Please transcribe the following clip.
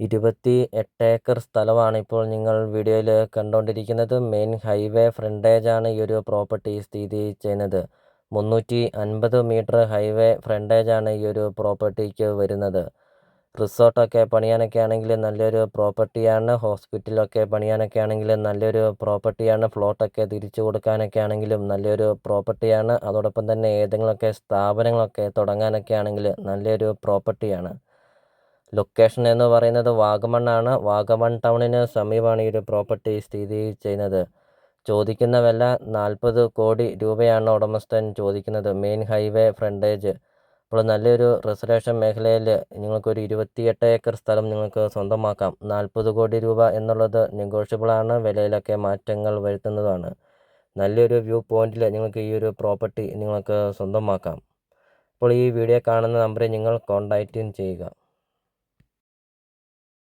ഇരുപത്തി എട്ട് ഏക്കർ സ്ഥലമാണ് ഇപ്പോൾ നിങ്ങൾ വീഡിയോയിൽ കണ്ടുകൊണ്ടിരിക്കുന്നത് മെയിൻ ഹൈവേ ഫ്രണ്ടേജാണ് ഈ ഒരു പ്രോപ്പർട്ടി സ്ഥിതി ചെയ്യുന്നത്. മുന്നൂറ്റി അൻപത് മീറ്റർ ഹൈവേ ഫ്രണ്ടേജാണ് ഈ ഒരു പ്രോപ്പർട്ടിക്ക് വരുന്നത്. റിസോർട്ടൊക്കെ പണിയാനൊക്കെ ആണെങ്കിൽ നല്ലൊരു പ്രോപ്പർട്ടിയാണ് ഹോസ്പിറ്റലൊക്കെ പണിയാനൊക്കെ ആണെങ്കിൽ നല്ലൊരു പ്രോപ്പർട്ടിയാണ് ഫ്ലോട്ടൊക്കെ തിരിച്ചു കൊടുക്കാനൊക്കെ ആണെങ്കിലും നല്ലൊരു പ്രോപ്പർട്ടിയാണ് അതോടൊപ്പം തന്നെ ഏതെങ്കിലുമൊക്കെ സ്ഥാപനങ്ങളൊക്കെ തുടങ്ങാനൊക്കെ ആണെങ്കിൽ നല്ലൊരു പ്രോപ്പർട്ടിയാണ് ലൊക്കേഷൻ എന്ന് പറയുന്നത് വാഗമണ്ണാണ് വാഗമൺ ടൗണിന് സമീപമാണ് ഈ ഒരു പ്രോപ്പർട്ടി സ്ഥിതി ചെയ്യുന്നത്. ചോദിക്കുന്ന വില നാൽപ്പത് കോടി രൂപയാണ് ഉടമസ്ഥൻ ചോദിക്കുന്നത്. മെയിൻ ഹൈവേ ഫ്രണ്ടേജ് അപ്പോൾ നല്ലൊരു റിസർവേഷൻ മേഖലയിൽ നിങ്ങൾക്കൊരു ഇരുപത്തിയെട്ട് ഏക്കർ സ്ഥലം നിങ്ങൾക്ക് സ്വന്തമാക്കാം. നാൽപ്പത് കോടി രൂപ എന്നുള്ളത് നെഗോഷ്യബിളാണ് വിലയിലൊക്കെ മാറ്റങ്ങൾ വരുത്തുന്നതാണ്. നല്ലൊരു വ്യൂ പോയിന്റിൽ നിങ്ങൾക്ക് ഈ ഒരു പ്രോപ്പർട്ടി നിങ്ങൾക്ക് സ്വന്തമാക്കാം. അപ്പോൾ ഈ വീഡിയോ കാണുന്ന നമ്പറിൽ നിങ്ങൾ കോൺടാക്റ്റ് ചെയ്യുക.